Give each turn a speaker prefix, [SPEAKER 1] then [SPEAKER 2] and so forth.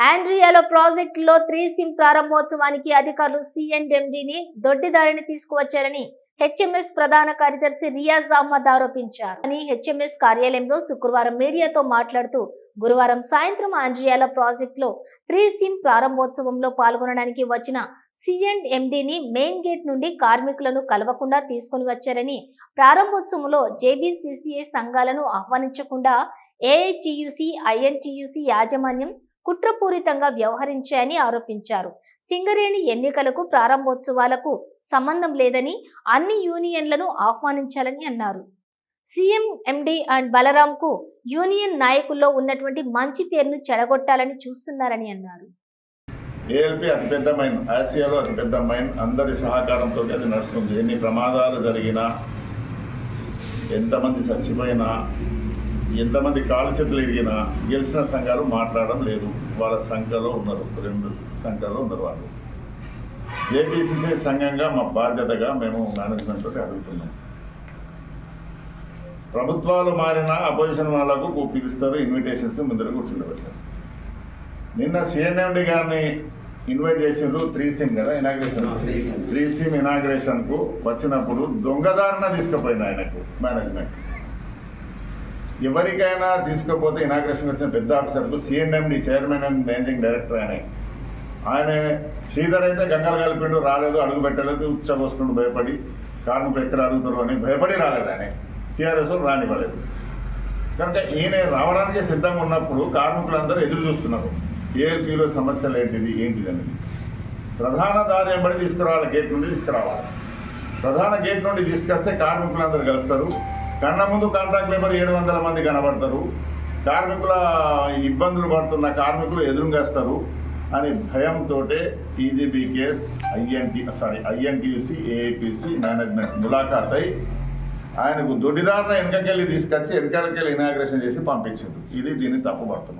[SPEAKER 1] ఆండ్రియాలో ప్రాజెక్టులో three SIM ప్రారంభోత్సవానికి అధికారులు సిఎన్ఎండిని దొడ్డిదారిని తీసుకువచ్చారని హెచ్ఎంఎస్ ప్రధాన కార్యదర్శి రియాజ్ అహ్మద్ ఆరోపించారు. అని హెచ్ఎంఎస్ కార్యాలయంలో శుక్రవారం మీడియాతో మాట్లాడుతూ గురువారం సాయంత్రం ఆండ్రియాల ప్రాజెక్టులో త్రీ సిమ్ ప్రారంభోత్సవంలో పాల్గొనడానికి వచ్చిన సిఎండ్ ఎండిని మెయిన్ గేట్ నుండి కార్మికులను కలవకుండా తీసుకుని వచ్చారని ప్రారంభోత్సవంలో జేబీసీసీఏ సంఘాలను ఆహ్వానించకుండా ఏఐటియుసి ఐఎన్టీయుసి యాజమాన్యం కుట్రపూరితంగా వ్యవహరించాయని ఆరోపించారు. సింగరేణి ఎన్నికలకు ప్రారంభోత్సవాలకు సంబంధం లేదని అన్ని యూనియన్లను ఆహ్వానించాలని అన్నారు. సీఎం ఎండి అండ్ బలరాం కు యూనియన్ నాయకుల్లో ఉన్నటువంటి మంచి పేరును చెడగొట్టాలని చూస్తున్నారని అన్నారు.
[SPEAKER 2] ఏఎల్పి అతిపెద్ద మైన్ ఆసియాలో అతిపెద్ద మైన్ అందరి సహకారంతో అది నడుస్తుంది. ఎన్ని ప్రమాదాలు జరిగినా ఎంతమంది చచ్చిపోయినా ఎంతమంది కాలు చేతులు ఇరిగినా గెలిచిన సంఘాలు మాట్లాడడం లేదు. వాళ్ళ సంఖ్యలో ఉన్నారు. రెండు సంఖ్యలో ఉన్నారు వాళ్ళు. జేపీసీసీ సంఘంగా మా బాధ్యతగా మేము మేనేజ్మెంట్ తోటి అడుగుతున్నాం. ప్రభుత్వాలు మారినా అపోజిషన్ వాళ్ళకు పిలుస్తారు ఇన్విటేషన్స్ ముందర కూర్చుండబెడతారు. నిన్న సిఎన్ఎండి గారిని ఇన్వైట్ చేసిండ్రు త్రీ సిమ్ కదా ఇనాగ్రేషన్. త్రీ సిమ్ ఇనాగ్రేషన్కు వచ్చినప్పుడు దొంగదారిన తీసుకుపోయింది ఆయనకు మేనేజ్మెంట్. ఎవరికైనా తీసుకుపోతే ఇనాగ్రేషన్ వచ్చిన పెద్ద ఆఫీసర్లు CMD chairman and managing director ఆయన ఆయన శ్రీధర్ అయితే గంగలు కలిపిండు రాలేదు అడుగు పెట్టలేదు ఉచ్చగోసుకుంటూ భయపడి కార్మికులు ఎక్కడ అడుగుతారు అని భయపడి రాలేదు ఆయన. టీఆర్ఎస్ రానివ్వలేదు. కనుక ఈయన రావడానికి సిద్ధంగా ఉన్నప్పుడు కార్మికులందరూ ఎదురు చూస్తున్నారు. ఏపీలో సమస్యలు ఏంటిది ఏంటిది అనేది ప్రధాన దారి ఎంబడి తీసుకురావాలి గేట్ నుండి తీసుకురావాలి. ప్రధాన గేట్ నుండి తీసుకొస్తే కార్మికులందరూ కలుస్తారు. కళ్ళ ముందు కాంట్రాక్ట్ లేబర్ ఏడు వందల మంది కనబడతారు. కార్మికుల ఇబ్బందులు పడుతున్న కార్మికులు ఎదురుగాస్తారు అని భయంతో TGBKS INT sorry INTC AIPC management ములాఖాత్ అయి ఆయనకు దొడ్డిదారిన వెనకకెళ్ళి తీసుకొచ్చి వెనకాలకెళ్ళి ఇనాగ్రేషన్ చేసి పంపించింది ఇది దీన్ని తప్పుపడుతున్నాం